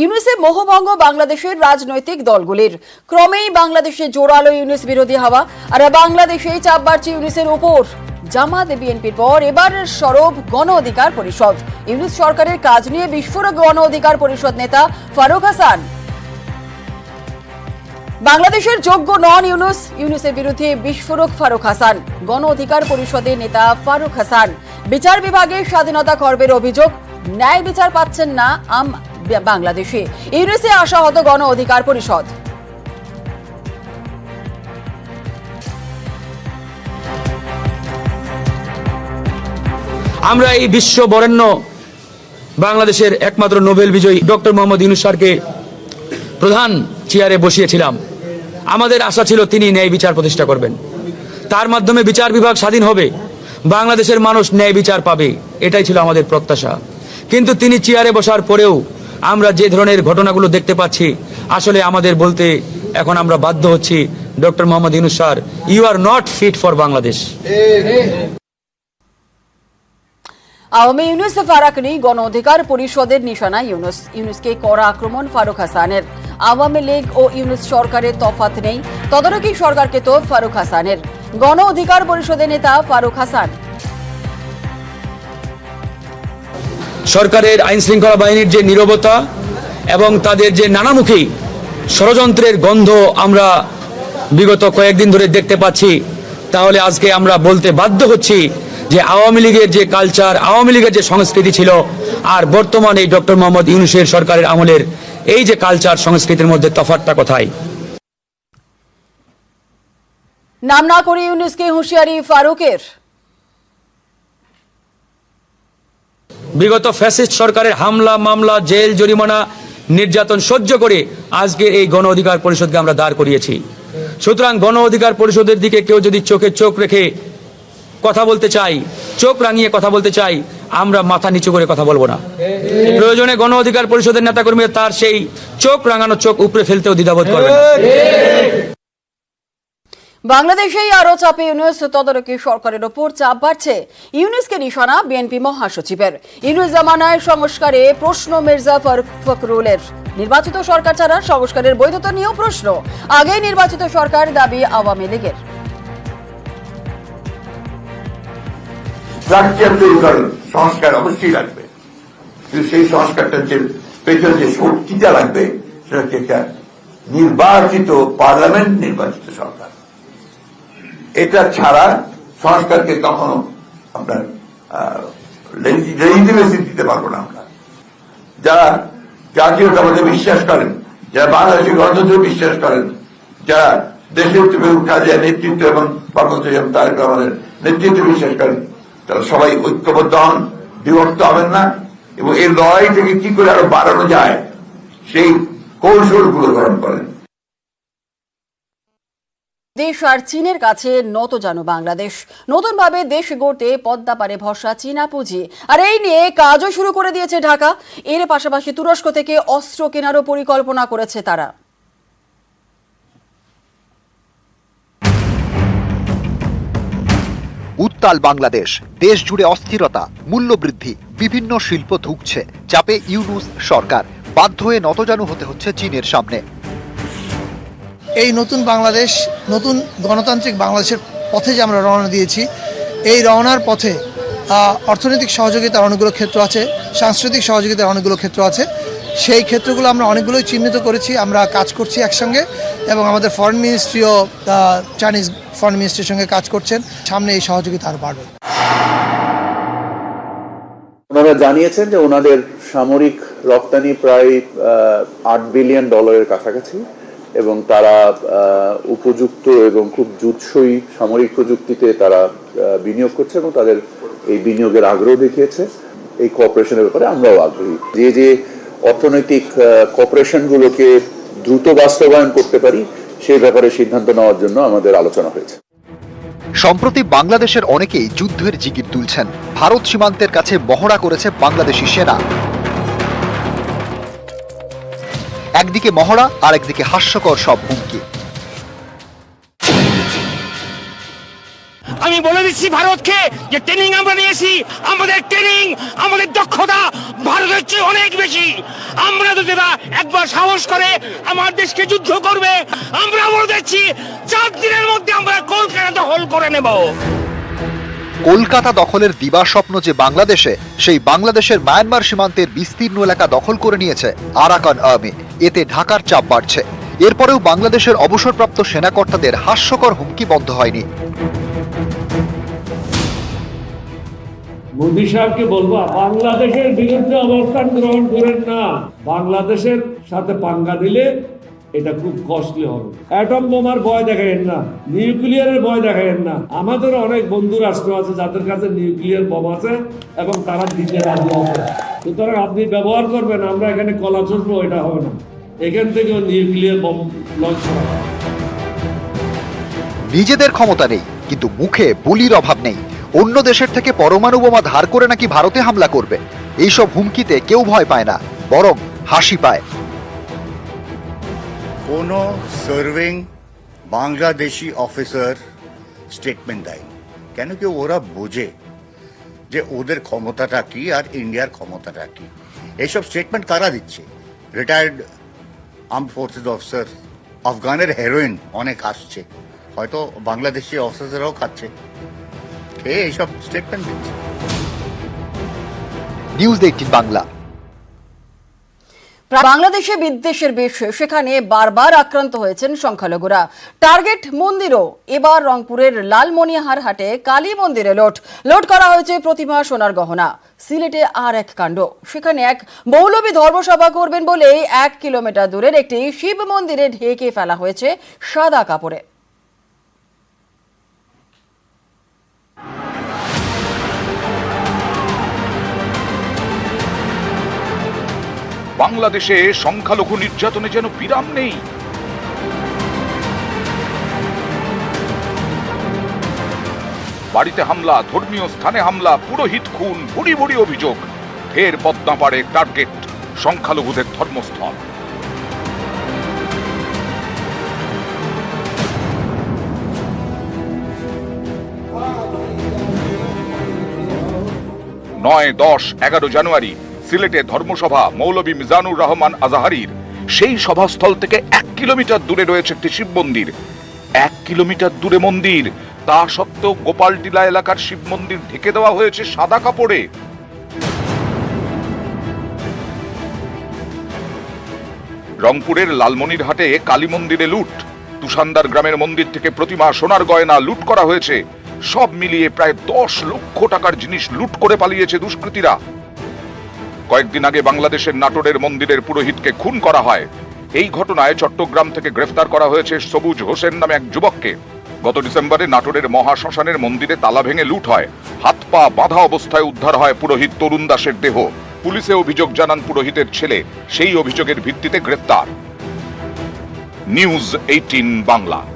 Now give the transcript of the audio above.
ইউনুসে মোহভঙ্গ বাংলাদেশের রাজনৈতিক দলগুলির। ক্রমেই বাংলাদেশে জোরালো ইউনুস বিরোধী হাওয়া আর বাংলাদেশেই চাপ বাড়ছে ইউনুসের উপর। জামাত বিএনপির পর এবার সরব গণ অধিকার পরিষদ। ইউনুস সরকারের কাজ নিয়ে বিস্ফোরক গণ অধিকার পরিষদ নেতা ফারুক হাসান। বাংলাদেশের যোগ্য নন ইউনুস ইউনুসের বিরুদ্ধে বিস্ফোরক ফারুক হাসান। গণ অধিকার পরিষদের নেতা ফারুক হাসান। বিচার বিভাগের স্বাধীনতা খর্বের অভিযোগ, ন্যায় বিচার পাচ্ছেন না আম বাংলাদেশে। ইউনুসে আশাহত গণ অধিকার পরিষদ। আমরা এই বিশ্ব বরেণ্য বাংলাদেশের একমাত্র নোবেল বিজয়ী ডক্টর মোহাম্মদ ইউনুস স্যারকে প্রধান চেয়ারে বসিয়েছিলাম। আমাদের আশা ছিল তিনি ন্যায় বিচার প্রতিষ্ঠা করবেন। তার মাধ্যমে বিচার বিভাগ স্বাধীন হবে। বাংলাদেশের মানুষ ন্যায় বিচার পাবে। এটাই ছিল আমাদের প্রত্যাশা। কিন্তু তিনি চেয়ারে বসার পরেও আমরা যে ধরনের ঘটনাগুলো দেখতে পাচ্ছি, আসলে আমাদের বলতে এখন আমরা বাধ্য হচ্ছি, doctor Mohammad Yunus sir you are not fit for Bangladesh Awami Yunus নেই গণ অধিকার পরিষদের নিশানা ইউনুস। ইউনুসকে কড়া আক্রমণ ফারুক হাসানের। আওয়ামী লীগ ও ইউনুস সরকারের তফাত নেই। তদারকি সরকারকে তো ফারুক হাসানের। গণ অধিকার পরিষদের নেতা ফারুক হাসান সরকারের আইন শৃঙ্খলা বাহিনীর যে নীরবতা এবং তাদের যে নানামুখী ষড়যন্ত্রের গন্ধ আমরা বিগত কয়েকদিন ধরে দেখতে পাচ্ছি, তাহলে আজকে আমরা বলতে বাধ্য হচ্ছি যে আওয়ামী লীগের যে কালচার, আওয়ামী লীগের যে সংস্কৃতি ছিল, আর বর্তমান এই ডক্টর মোহাম্মদ ইউনুসের সরকারের আমলের এই যে কালচার সংস্কৃতির মধ্যে তফাৎটা কোথায়? নাম না করে ইউনুসকে হুঁশিয়ারি ফারুকের। বিগত ফ্যাসিস্ট সরকারের হামলা, মামলা, জেল, জরিমানা নির্যাতন সহ্য করে আজকে এই গণ অধিকার পরিষদকে আমরা দাঁড় করিয়েছি। সুতরাং গণ অধিকার পরিষদের দিকে কেউ যদি চোখে চোখ রেখে কথা বলতে চাই চোখ রাঙিয়ে কথা বলতে চাই আমরা মাথা নিচু করে কথা বলব না। প্রয়োজনে গণ অধিকার পরিষদের নেতাকর্মী তার সেই চোখ রাঙানো চোখ উপরে ফেলতেও দ্বিধাবোধ করবে বাংলাদেশেই আরও চাপে ইউনুস তদারকি সরকারের ওপর চাপ বাড়ছে। ইউনুসকে নিশানা বিএনপি মহাসচিবের। ইউনুস জামানায় সংস্কারে প্রশ্ন মির্জা ফখরুলের। নির্বাচিত সরকার ছাড়া সংস্কারের বৈধতা নিয়েও প্রশ্ন। আগেই নির্বাচিত সরকার দাবি আওয়ামী লীগের। সংস্কার অবশ্যই লাগবে। কিন্তু সেই সংস্কারটার যে পেছনে যে শক্তিটা লাগবে, সেটা হচ্ছে নির্বাচিত পার্লামেন্ট নির্বাচিত সরকার। এটা ছাড়া সংস্কারকে কখনো আপনার লেজিটিমেসি দিতে পারব না আমরা। যারা জাতীয়তাবাদে বিশ্বাস করেন, যারা বাংলাদেশের গণতন্ত্রে বিশ্বাস করেন, যারা দেশের কাজে নেতৃত্ব এবং কর্মচারী তারেক রহমানের নেতৃত্বে বিশ্বাস করেন, তারা সবাই ঐক্যবদ্ধ হন, বিভক্ত হবেন না এবং এই লড়াই থেকে কি করে আরও বাড়ানো যায়, সেই কৌশলগুলো গ্রহণ করেন। দেশ আর চীনের কাছে নত জানো বাংলাদেশ। নতুনভাবে দেশ গড়তে পদ্মা পারে ভরসা চীনা পুঁজি। আর এই নিয়ে কাজও শুরু করে দিয়েছে ঢাকা। এর পাশাপাশি তুরস্ক থেকে অস্ত্র কেনারও পরিকল্পনা করেছে তারা। উত্তাল বাংলাদেশ, দেশ জুড়ে অস্থিরতা, মূল্যবৃদ্ধি, বিভিন্ন শিল্প ধুকছে, চাপে ইউনুস সরকার, বাধ্য হয়ে নতজানু হতে হচ্ছে চীনের সামনে। এই নতুন বাংলাদেশ, নতুন গণতান্ত্রিক বাংলাদেশের পথে যে আমরা রওনা দিয়েছি, এই রওনার পথে অর্থনৈতিক সহযোগিতার অনেকগুলো ক্ষেত্র আছে, সাংস্কৃতিক সহযোগিতার অনেকগুলো ক্ষেত্র আছে। সেই ক্ষেত্রগুলো আমরা অনেকগুলোই চিহ্নিত করেছি, আমরা কাজ করছি একসঙ্গে এবং আমাদের ফরেন মিনিস্ট্রিও চাইনিজ ফরেন মিনিস্ট্রির সঙ্গে কাজ করছেন। সামনে এই সহযোগিতা আরও বাড়বে। ওনারা জানিয়েছেন যে ওনাদের সামরিক রপ্তানি প্রায় আট বিলিয়ন ডলারের কাছাকাছি। এবং তারা উপযুক্ত এবং খুব জুৎসই সামরিক প্রযুক্তিতে তারা বিনিয়োগ করছে এবং তাদের এই বিনিয়োগের আগ্রহ দেখিয়েছে। এই কর্পোরেশনের ব্যাপারে আমরাও আগ্রহী। যে যে অর্থনৈতিক কর্পোরেশনগুলোকে দ্রুত বাস্তবায়ন করতে পারি, সেই ব্যাপারে সিদ্ধান্ত নেওয়ার জন্য আমাদের আলোচনা হয়েছে। সম্প্রতি বাংলাদেশের অনেকেই যুদ্ধের জিগির তুলছেন। ভারত সীমান্তের কাছে মহড়া করেছে বাংলাদেশি সেনা। একদিকে মহড়া আর একদিকে হাস্যকর সব হুমকি। আমি বলে দিচ্ছি ভারতকে যে ট্রেনিং আমরা নিয়েছি আমাদের ট্রেনিং আমাদের দক্ষতা ভারতের চেয়ে অনেক বেশি। আমরা যদি এরা একবার সাহস করে আমার দেশকে যুদ্ধ করবে আমরা বলে দিচ্ছি চার দিনের মধ্যে আমরা কলকাতা দখল করে নেব। কলকাতা দখলের দিবা স্বপ্ন যে বাংলাদেশে সেই বাংলাদেশের মায়ানমার সীমান্তের বিস্তীর্ণ এলাকা দখল করে নিয়েছে আরাকান আর্মি। এতে ঢাকার চাপ বাড়ছে। এরপরেও বাংলাদেশের অবসরপ্রাপ্ত সেনাকর্তাদের হাস্যকর হুমকি বন্ধ হয়নি। মোদী সাহেবকে বলব, বাংলাদেশের বিরুদ্ধে অবস্থান গ্রহণ করেন না। বাংলাদেশের সাথে পাঙ্গা দিলে এটা খুব কস্টলি হবে। অ্যাটম বোমার ভয় দেখাইন না, নিউক্লিয়ারের ভয় দেখাইন না। আমাদের অনেক বন্ধু রাষ্ট্র আছে যাদের কাছে নিউক্লিয়ার বোম আছে এবং তারা দিতে রাজি আছে সুতরাং আপনি ব্যবহার করবেন আমরা এখানে কলা চষবো এটা হবে না। এখান থেকেও নিউক্লিয়ার বোম লঞ্চ করা নিজেদের ক্ষমতা নেই কিন্তু মুখে বলির অভাব নেই। অন্য দেশের থেকে পরমাণু বোমা ধার করে নাকি ভারতে হামলা করবে? এইসব হুমকিতে কেউ ভয় পায় না বরং হাসি পায়। কোনো সার্ভিং বাংলাদেশি অফিসার স্টেটমেন্ট দেয় কেন কি ওরা বোঝে? যে ওদের ক্ষমতাটা কি আর ইন্ডিয়ার ক্ষমতাটা কি? এইসব স্টেটমেন্ট কারা দিচ্ছে? রিটায়ার্ড আর্ম ফোর্সেস অফিসার আফগানের হেরোইন অনেক আসছে। হয়তো বাংলাদেশি অফিসাররাও খাচ্ছে। খেয়ে এইসব স্টেটমেন্ট দিচ্ছে? নিউজ দেখছি বাংলা। বাংলাদেশে বিদ্বেষের বেশ সেখানে বারবার আক্রান্ত হয়েছেন সংখ্যালঘুরা। টার্গেট মন্দিরও, এবার রংপুরের লালমনিহার হাটে কালী মন্দিরে লোট। লোট করা হয়েছে প্রতিমা সোনার গহনা। সিলেটে আর এক কাণ্ড। সেখানে এক মৌলবী ধর্মসভা করবেন বলেই এক কিলোমিটার দূরের একটি শিব মন্দিরে ঢেকে ফেলা হয়েছে সাদা কাপড়ে। বাংলাদেশে সংখ্যালঘু নির্যাতনে যেন বিরাম নেই। বাড়িতে হামলা, ধর্মীয় স্থানে হামলা, পুরোহিত খুন বুড়ি ভুড়ি অভিযোগ, ফের পদ্মাপাড়ে টার্গেট সংখ্যালঘুদের ধর্মস্থল। নয়, দশ, এগারো জানুয়ারি সিলেটে ধর্মসভা মৌলবী মিজানুর রহমান আজাহারির। সেই সভাস্থল থেকে এক কিলোমিটার দূরে রয়েছে একটি শিব মন্দির। এক কিলোমিটার দূরে মন্দির। তা সত্ত্বেও গোপালটিলা এলাকার শিব মন্দির ঢেকে দেওয়া হয়েছে সাদা কাপড়ে। রংপুরের লালমনিরহাটে কালী মন্দিরে লুট। তুষানদার গ্রামের মন্দির থেকে প্রতিমা সোনার গয়না লুট করা হয়েছে। সব মিলিয়ে প্রায় দশ লক্ষ টাকার জিনিস লুট করে পালিয়েছে দুষ্কৃতীরা। কয়েকদিন আগে বাংলাদেশের নাটোরের মন্দিরের পুরোহিতকে খুন করা হয়। এই ঘটনায় চট্টগ্রাম থেকে গ্রেফতার করা হয়েছে সবুজ হোসেন নামে এক যুবককে। গত ডিসেম্বরে নাটোরের মহাশ্মশানের মন্দিরে তালা ভেঙে লুট হয়। হাত পা বাঁধা অবস্থায় উদ্ধার হয় পুরোহিত তরুণ দাসের দেহ। পুলিশে অভিযোগ জানান পুরোহিতের ছেলে। সেই অভিযোগের ভিত্তিতে গ্রেফতার। News eighteen Bangla.